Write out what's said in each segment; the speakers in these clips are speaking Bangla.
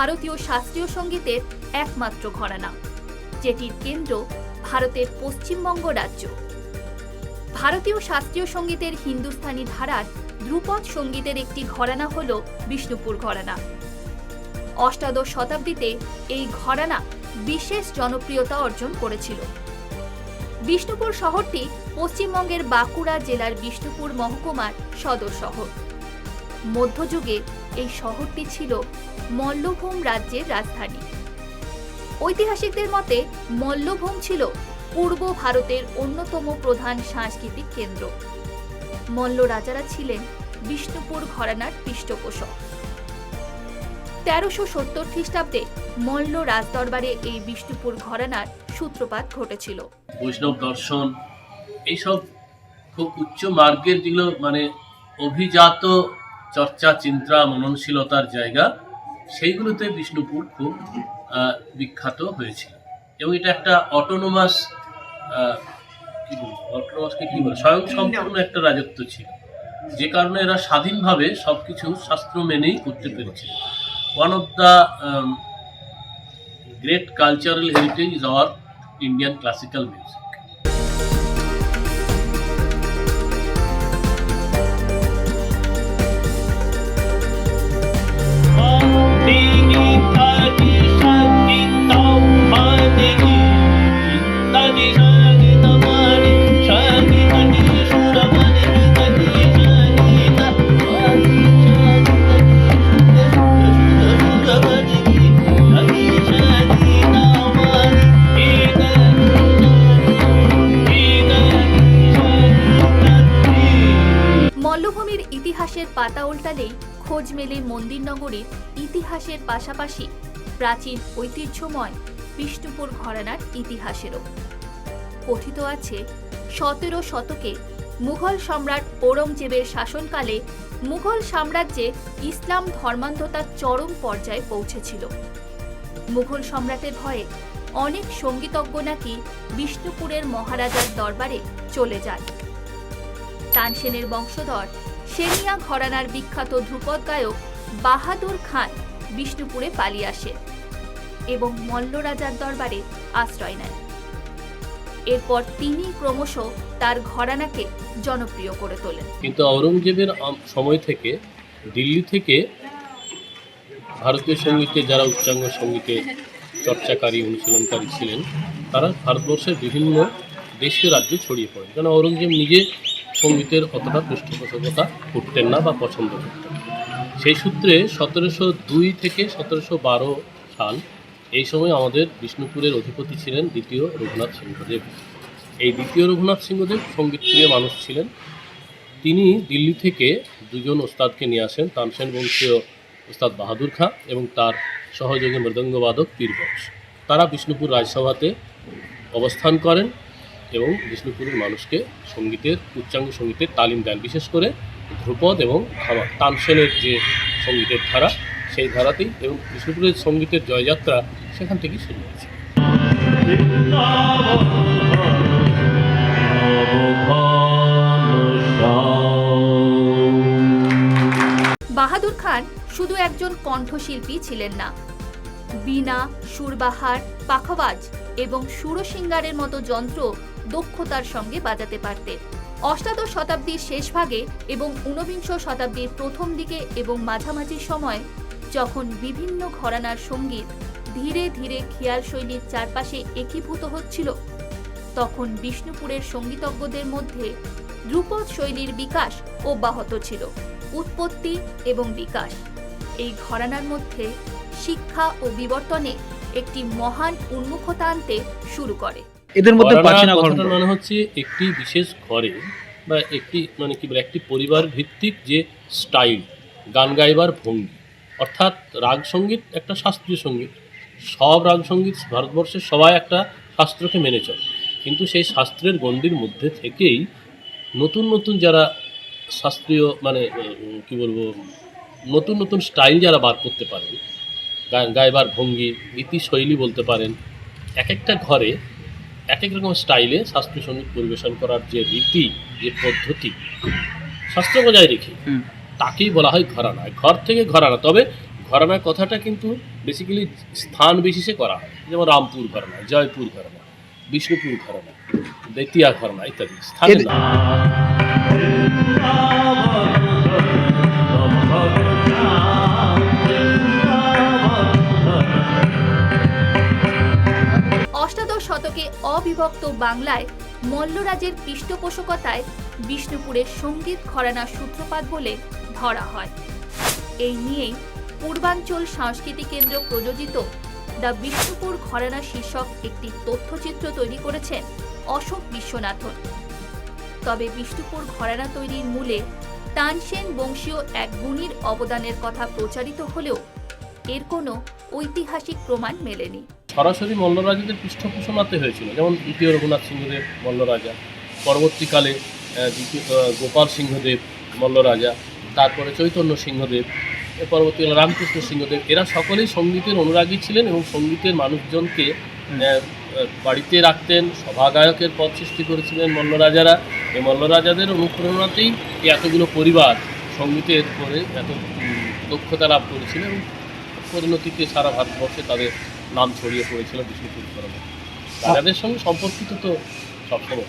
ভারতীয় শাস্ত্রীয় সঙ্গীতের একমাত্র ঘরানা, যেটির কেন্দ্র ভারতের পশ্চিমবঙ্গ রাজ্য। ভারতীয় শাস্ত্রীয় সঙ্গীতের হিন্দুস্থানি ধারার ধ্রুপদ সঙ্গীতের একটি ঘরানা হল বিষ্ণুপুর ঘরানা। অষ্টাদশ শতাব্দীতে এই ঘরানা বিশেষ জনপ্রিয়তা অর্জন করেছিল। বিষ্ণুপুর শহরটি পশ্চিমবঙ্গের বাঁকুড়া জেলার বিষ্ণুপুর মহকুমার সদর শহর। মধ্যযুগে এই শহরটি ছিল মল্লভূম রাজ্যের রাজধানী। ঐতিহাসিকদের মতে, মল্লভূম ছিল পূর্ব ভারতের অন্যতম প্রধান সাংস্কৃতিক কেন্দ্র। মল্ল রাজারা ছিলেন বিষ্ণুপুর ঘরানার পৃষ্ঠপোষক। তেরোশো সত্তর খ্রিস্টাব্দে মল্ল রাজদরবারে এই বিষ্ণুপুর ঘরানার সূত্রপাত ঘটেছিল। বৈষ্ণব দর্শন, এইসব খুব উচ্চ মার্গের যেগুলো মানে অভিজাত চর্চা, চিন্তা, মননশীলতার জায়গা, সেইগুলোতে বিষ্ণুপুর খুব বিখ্যাত হয়েছিল এবং এটা একটা অটোনোমাস কি বলব অটোনোমাসকে কি বলে স্বয়ং সম্পূর্ণ একটা রাজত্ব ছিল। যে কারণে এরা স্বাধীনভাবে সব কিছু শাস্ত্র মেনেই করতে পেরেছিল one of the great cultural heritage is our Indian classical music পাতা উল্টালেই খোঁজ মেলে মন্দির নগরীর ইতিহাসের পাশাপাশি। প্রাচীন ঐতিহ্যময় বিষ্ণুপুর ঘরানার ইতিহাসেরও। কথিত আছে, সতেরো শতকে মুঘল সম্রাট ঔরঙ্গজেবের শাসনকালে মুঘল সাম্রাজ্যে ইসলাম ধর্মান্ধতার চরম পর্যায়ে পৌঁছেছিল। মুঘল সম্রাটের ভয়ে অনেক সঙ্গীতজ্ঞ নাকি বিষ্ণুপুরের মহারাজার দরবারে চলে যায় তানসেনের বংশধর সেনিয়া ঘরানার বিখ্যাত ধ্রুপদ গায়ক বাহাদুর খান বিষ্ণুপুরে পালিয়ে আসে এবং মল্ল রাজার দরবারে আশ্রয় নেন। এরপর তিনি ক্রমশ তার ঘরানাকে জনপ্রিয় করে তোলেন। কিন্তু আওরঙ্গজেবের সময় থেকে দিল্লি থেকে ভারতীয় সঙ্গীতে যারা উচ্চাঙ্গ সঙ্গীতে চর্চাকারী, অনুশীলনকারী ছিলেন, তারা ভারতবর্ষের বিভিন্ন দেশীয় রাজ্যে ছড়িয়ে পড়েন। কারণ ঔরঙ্গজেব নিজে সঙ্গীতের অতটা পৃষ্ঠপোষকতা করতেন না বা পছন্দ করতেন সেই সূত্রে সতেরোশো দুই থেকে সতেরোশো বারো সাল এই সময় আমাদের বিষ্ণুপুরের অধিপতি ছিলেন দ্বিতীয় রঘুনাথ সিংহদেব। এই দ্বিতীয় রঘুনাথ সিংহদেব সঙ্গীতপ্রিয় মানুষ ছিলেন। তিনি দিল্লি থেকে দুজন ওস্তাদকে নিয়ে আসেন, তানসেন বংশীয় ওস্তাদ বাহাদুর খাঁ এবং তার সহযোগী মৃদঙ্গবাদক পীরবংশ। তারা বিষ্ণুপুর রাজসভাতে অবস্থান করেন। এবং বিষ্ণুপুরের মানুষকে সঙ্গীতের, উচ্চাঙ্গ সঙ্গীতের তালিম দেন। বিশেষ করে ধ্রুপদ এবং ধামা তানসেনের যে সঙ্গীতের ধারা, সেই ধারাতেই এবং বিষ্ণুপুরের সঙ্গীতের জয়যাত্রা সেখান থেকেই শুরু হয়েছে। বাহাদুর খান শুধু একজন কণ্ঠশিল্পী ছিলেন না। বীণা, সুরবাহার পাখাবাজ এবং সুরসিঙ্গারের মতো যন্ত্র দক্ষতার সঙ্গে বাজাতে পারতেন। অষ্টাদশ শতাব্দীর শেষভাগে এবং ঊনবিংশ শতাব্দীর প্রথম দিকে এবং মাঝামাঝি সময় যখন বিভিন্ন ঘরানার সংগীত ধীরে ধীরে খেয়াল শৈলীর চারপাশে একীভূত হচ্ছিল, তখন বিষ্ণুপুরের সঙ্গীতজ্ঞদের মধ্যে ধ্রুপদ শৈলীর বিকাশ অব্যাহত ছিল, উৎপত্তি এবং বিকাশ। এই ঘরানার মধ্যে শিক্ষা ও বিবর্তনে একটি মহান উন্মুখতা আনতে শুরু করে। এদের মধ্যে প্রাচীনা কথাটার মানে হচ্ছে একটি বিশেষ ঘরে বা একটি মানে কি বলে একটি পরিবার ভিত্তিক যে স্টাইল গান গাইবার ভঙ্গি অর্থাৎ রাগ সংগীত একটা শাস্ত্রীয় সংগীত সব রাগ সংগীত ভারতবর্ষের সবাই একটা শাস্ত্রকে মেনে চলে। কিন্তু সেই শাস্ত্রের গণ্ডির মধ্যে থেকেই নতুন নতুন যারা শাস্ত্রীয় মানে কি বলব নতুন নতুন স্টাইল যারা বার করতে পারেন গা- গাইবার ভঙ্গি গীতি শৈলী বলতে পারেন এক একটা ঘরে এক এক রকম স্টাইলে শাস্ত্রীয় সংগীত পরিবেশন করার যে রীতি যে পদ্ধতি শাস্ত্র বজায় রেখে হুম। তাকেই বলা হয় ঘরানা। ঘর থেকে ঘরানা তবে ঘরানার কথাটা কিন্তু বেসিক্যালি স্থান বিশেষে করা হয়। যেমন রামপুর ঘরানা জয়পুর ঘরানা বিষ্ণুপুর ঘরানা বেতিয়া ঘরানা ইত্যাদি। স্থানের শতকে অবিভক্ত বাংলায় মল্লরাজের পৃষ্ঠপোষকতায় বিষ্ণুপুরের সংগীত ঘরানার সূত্রপাত বলে ধরা হয়। এই নিয়েই পূর্বাঞ্চল সাংস্কৃতিক কেন্দ্র প্রযোজিত দ্য বিষ্ণুপুর ঘরানা শীর্ষক একটি তথ্যচিত্র তৈরি করেছেন অশোক বিশ্বনাথন। তবে বিষ্ণুপুর ঘরানা তৈরির মূলে তানসেন বংশীয় এক গুণীর অবদানের কথা প্রচারিত হলেও এর কোনো ঐতিহাসিক প্রমাণ মেলেনি। সরাসরি মল্লরাজাদের পৃষ্ঠপোষণাতে হয়েছিল যেমন দ্বিতীয় রঘুনাথ সিংহদেব মল্লরাজা পরবর্তীকালে দ্বিতীয় গোপাল সিংহদেব মল্লরাজা তারপরে চৈতন্য সিংহদেব পরবর্তীকালে রামকৃষ্ণ সিংহদেব এরা সকলেই সঙ্গীতের অনুরাগী ছিলেন এবং সঙ্গীতের মানুষজনকে বাড়িতে রাখতেন সভাগায়কের পদ সৃষ্টি করেছিলেন মল্লরাজারা এই মল্লরাজাদের অনুপ্রেরণাতেই এতগুলো পরিবার সঙ্গীতের করে এত দক্ষতা লাভ করেছিল এবং পরিণতিতে সারা ভারতবর্ষে তাদের নাম ছড়িয়ে পড়েছিল বিষ্ণুপুর ধর্মে রাজাদের সঙ্গে সম্পর্কিত তো সবসময়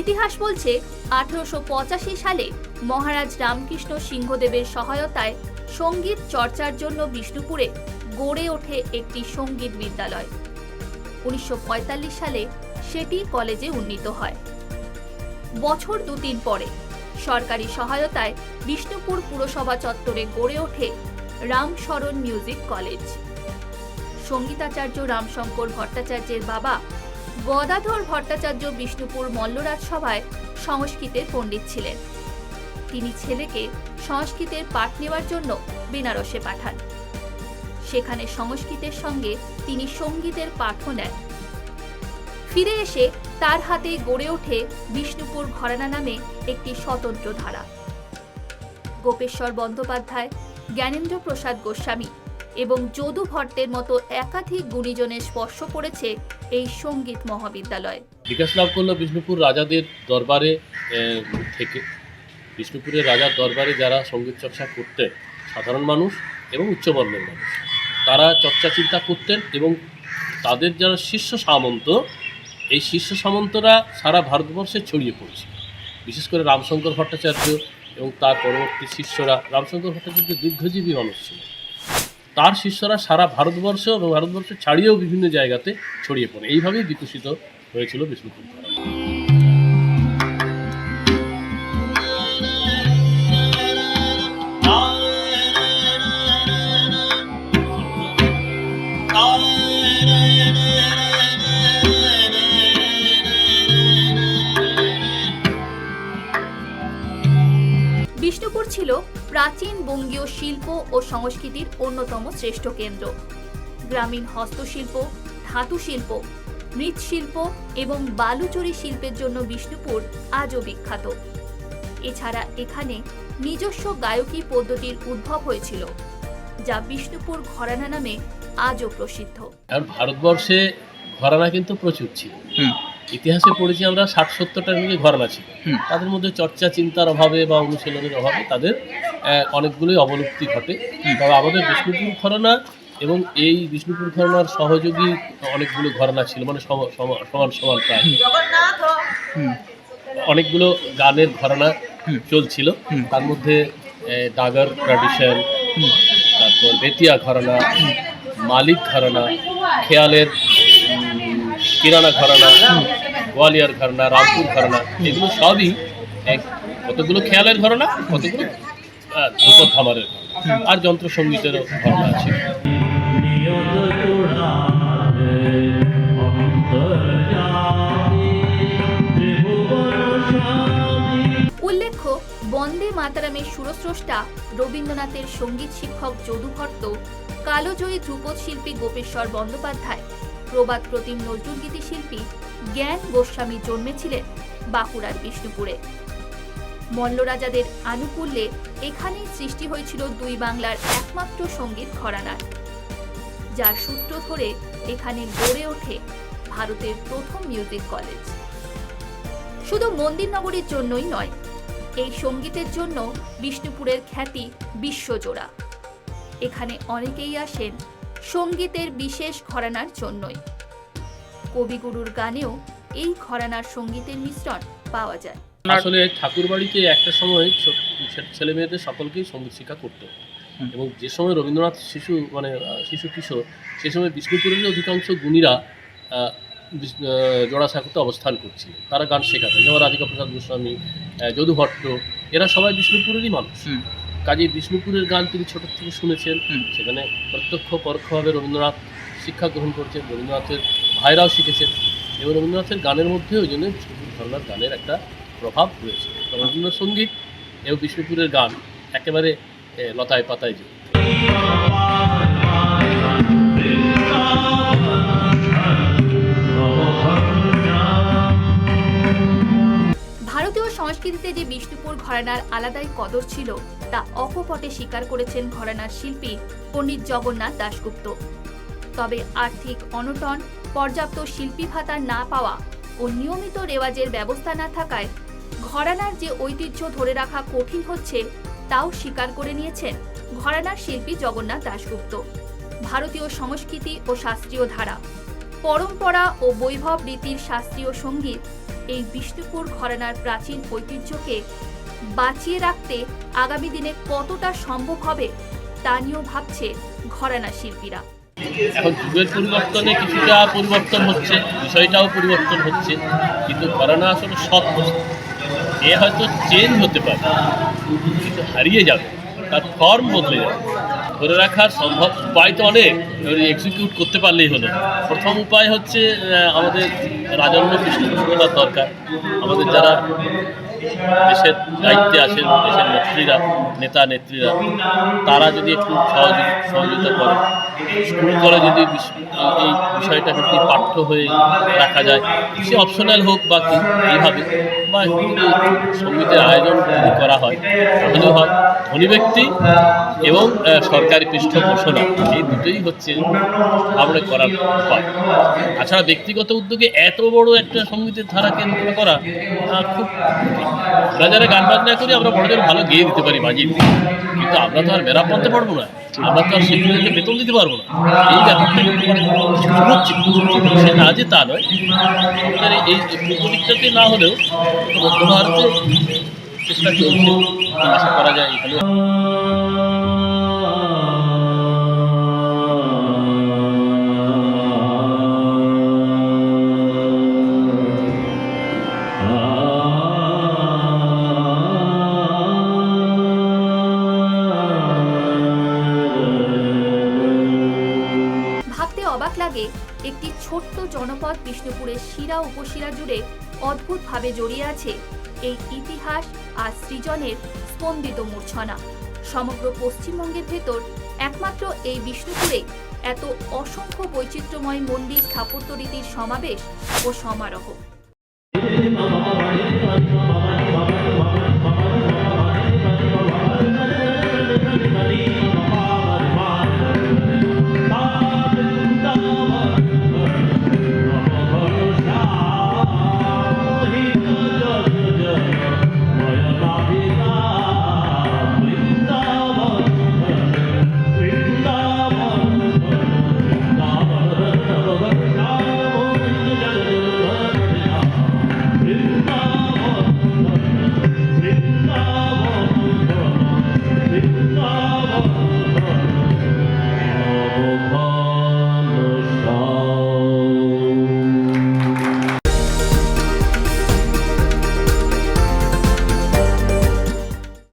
ইতিহাস বলছে, আঠারোশো পঁচাশি সালে মহারাজ রামকৃষ্ণ সিংহদেবের সহায়তায় সংগীত চর্চার জন্য বিষ্ণুপুরে গড়ে ওঠে একটি সংগীত বিদ্যালয়। উনিশশো পঁয়তাল্লিশ সালে সেটি কলেজে উন্নীত হয়। বছর দু তিন পরে সরকারি সহায়তায় বিষ্ণুপুর পুরসভা চত্বরে গড়ে ওঠে রামশরণ মিউজিক কলেজ। সঙ্গীতাচার্য রামশঙ্কর ভট্টাচার্যের বাবা গদাধর ভট্টাচার্য বিষ্ণুপুর মল্লরাজ সভায় সংস্কৃতের পণ্ডিত ছিলেন। তিনি ছেলেকে সংস্কৃতের পাঠ নেওয়ার জন্য বেনারসে পাঠান। সেখানে সংস্কৃতের সঙ্গে তিনি সঙ্গীতের পাঠও নেন। ফিরে এসে তার হাতে গড়ে ওঠে বিষ্ণুপুর ঘরানা নামে একটি স্বতন্ত্র ধারা। গোপেশ্বর বন্দ্যোপাধ্যায়, জ্ঞানেন্দ্র প্রসাদ গোস্বামী এবং যদু ভট্টের মতো একাধিক গুণীজনের স্পর্শ পড়েছে এই সংগীত মহাবিদ্যালয়। বিকাশ লাভ করল বিষ্ণুপুর রাজাদের দরবারে থেকে। বিষ্ণুপুরের রাজার দরবারে যারা সংগীত চর্চা করতেন, সাধারণ মানুষ এবং উচ্চবর্ণের মানুষ, তারা চর্চা চিন্তা করতেন এবং তাদের যারা শীর্ষ সামন্ত, এই শীর্ষ সামন্তরা সারা ভারতবর্ষে ছড়িয়ে পড়ছে। বিশেষ করে রামশঙ্কর ভট্টাচার্য এবং তার পরবর্তী শিষ্যরা, রামশঙ্কর ভট্টাচার্য দীর্ঘজীবী মানুষ ছিলেন। তার শিষ্যরা সারা ভারতবর্ষ এবং ভারতবর্ষ ছাড়িয়েও বিভিন্ন জায়গাতে ছড়িয়ে পড়ে। এইভাবেই বিকশিত হয়েছিল বিষ্ণুপুর। ছিল প্রাচীন বঙ্গীয় শিল্প ও সংস্কৃতির অন্যতম শ্রেষ্ঠ কেন্দ্র। গ্রামীণ হস্তশিল্প ধাতু শিল্প মৃৎশিল্প এবং বালুচুরি শিল্পের জন্য বিষ্ণুপুর আজও বিখ্যাত। এছাড়া এখানে নিজস্ব গায়কী পদ্ধতির উদ্ভব হয়েছিল যা বিষ্ণুপুর ঘরানা নামে আজও প্রসিদ্ধ। আর ভারতবর্ষে ঘরানা কিন্তু প্রচুর ছিল। ইতিহাসে পড়েছি আমরা ষাট সত্তরটার মধ্যে ঘরানা ছিল হুম। তাদের মধ্যে চর্চা চিন্তার অভাবে বা অনুশীলনের অভাবে তাদের অনেকগুলোই অবলুপ্তি ঘটে। তবে আমাদের বিষ্ণুপুর ঘরানা এবং এই বিষ্ণুপুর ঘরানার সহযোগী অনেকগুলো ঘরানা ছিল মানে সম- সম- সমান সমান প্রায়। অনেকগুলো গানের ঘরানা। চলছিল। তার মধ্যে ডাগার ট্র্যাডিশন তারপর বেতিয়া ঘরানা মালিক ঘরানা খেয়ালের কিরানা ঘরানা, গোয়ালিয়ার ঘরানা, রামপুর ঘরানা, এগুলো সবই কতগুলো খেয়ালের ঘরানা, কতগুলো ধ্রুপদ ঘরানা, আর যন্ত্রসঙ্গীতেরও ঘরানা আছে। উল্লেখ্য, বন্দে মাতারামের সুরস্রষ্টা রবীন্দ্রনাথের সংগীত শিক্ষক যদু ভট্ট কালোজয়ী ধ্রুপদ শিল্পী গোপেশ্বর বন্দ্যোপাধ্যায় প্রবাদ প্রতিম নজরুলগীতি শিল্পী জ্ঞান গোস্বামী জন্মেছিলেন বাঁকুড়ার বিষ্ণুপুরে। মল্লরাজাদের আনুকূল্যে এখানেই সৃষ্টি হয়েছিল দুই বাংলার একমাত্র সংগীত ঘরানার। যার সূত্র ধরে এখানে গড়ে ওঠে ভারতের প্রথম মিউজিক কলেজ। শুধু মন্দিরনগরীর জন্যই নয়, এই সঙ্গীতের জন্য বিষ্ণুপুরের খ্যাতি বিশ্বজোড়া। এখানে অনেকেই আসেন সঙ্গীতের বিশেষ ঘরানার জন্যই। কবিগুরুর গানেও এই ঘরানার সঙ্গীতের মিশ্রণ পাওয়া যায়। আসলে ঠাকুর বাড়িতে একটা সময় ছেলে মেয়েদের সকলকেই সংগীত শিক্ষা করতো। এবং যে সময় রবীন্দ্রনাথ শিশু মানে আহ, শিশু কিশোর সে সময় বিষ্ণুপুরের অধিকাংশ গুণীরা জোড়াসাঁকোতে অবস্থান করছিল তারা গান শেখাতেন। যেমন রাধিকা প্রসাদ গোস্বামী আহ, যদু ভট্ট এরা সবাই বিষ্ণুপুরেরই মানুষ। কাজেই বিষ্ণুপুরের গান তিনি ছোট থেকে শুনেছেন। সেখানে প্রত্যক্ষ পরোক্ষভাবে রবীন্দ্রনাথ শিক্ষা গ্রহণ করছেন রবীন্দ্রনাথের ভাইরাও শিখেছেন। এবং রবীন্দ্রনাথের গানের মধ্যে ওই জন্য বিষ্ণুপুর ধরনার গানের একটা প্রভাব রয়েছে। রবীন্দ্রসঙ্গীত এবং বিষ্ণুপুরের গান একেবারে লতায় পাতায় যে ভারতীয় সংস্কৃতিতে যে বিষ্ণুপুর ঘরানার আলাদাই কদর ছিল তা অকপটে স্বীকার করেছেন ঘরানার শিল্পী পণ্ডিত জগন্নাথ দাশগুপ্ত। তবে আর্থিক অনটন, পর্যাপ্ত শিল্পী ভাতা না পাওয়া ও নিয়মিত রেওয়াজের ব্যবস্থা না থাকায় ঘরানার যে ঐতিহ্য ধরে রাখা কঠিন হচ্ছে, তাও স্বীকার করে নিয়েছেন ঘরানার শিল্পী জগন্নাথ দাশগুপ্ত। ভারতীয় সংস্কৃতি ও শাস্ত্রীয় ধারা, পরম্পরা ও বৈভব রীতির শাস্ত্রীয় সংগীত এই বিষ্ণুপুর ঘরানার প্রাচীন ঐতিহ্যকে বাঁচিয়ে রাখতে আগামী দিনে কতটা সম্ভব হবে তা নিয়েও ভাবছে ঘরানা শিল্পীরা। এখন যুগের পরিবর্তনে কিছুটা পরিবর্তন হচ্ছে, বিষয়টাও পরিবর্তন হচ্ছে, কিন্তু ঘরানা আসলে সৎ বস্তু। এ হয়তো চেঞ্জ হতে পারে, কিন্তু হারিয়ে যাবে, তার ফর্ম বদলে যাবে। ধরে রাখার সম্ভব উপায় তো অনেক এক্সিকিউট করতে পারলেই হলো। প্রথম উপায় হচ্ছে আমাদের রাজন্য পৃষ্ঠপোষকতার দরকার। আমাদের যারা দেশের দায়িত্বে আছেন, দেশের নেত্রীরা, নেতা নেত্রীরা, তারা যদি একটু সহযোগি, সহযোগিতা করে, স্কুল কলেজ যদি এই- বিষয়টা যদি পাঠ্য হয়ে রাখা যায়, সে অপশনাল হোক বা কি, এইভাবে, বা সঙ্গীতের আয়োজন যদি করা হয়, তাহলেও হয়। ধনী ব্যক্তি এবং সরকারি পৃষ্ঠপোষণা এই দুটোই হচ্ছে আমরা করার উপায়। তাছাড়া ব্যক্তিগত উদ্যোগে এত বড় একটা সঙ্গীতের ধারাকে রচনা করা খুব আমরা যারা গান বাজনা করি, আমরা বড়দের ভালো গেয়ে দিতে পারি বাজিয়ে কিন্তু আমরা তো আর মেরাপ বানতে পারব না। আমরা তো আর শিল্পীদেরকে বেতন দিতে পারব না। এই না যে তা নয় এই পূর্ব না হলেও মধ্য ভারতে চেষ্টা চলছে আশা করা যায় এখানে। অবাক লাগে, একটি ছোট্ট জনপদ বিষ্ণুপুরের শিরা উপশিরা জুড়ে অদ্ভুতভাবে জড়িয়ে আছে। এই ইতিহাস আর সৃজনের স্পন্দিত মূর্ছনা। সমগ্র পশ্চিমবঙ্গের ভেতর একমাত্র এই বিষ্ণুপুরে এত অসংখ্য বৈচিত্র্যময় মন্দির স্থাপত্য রীতির সমাবেশ ও সমারোহ।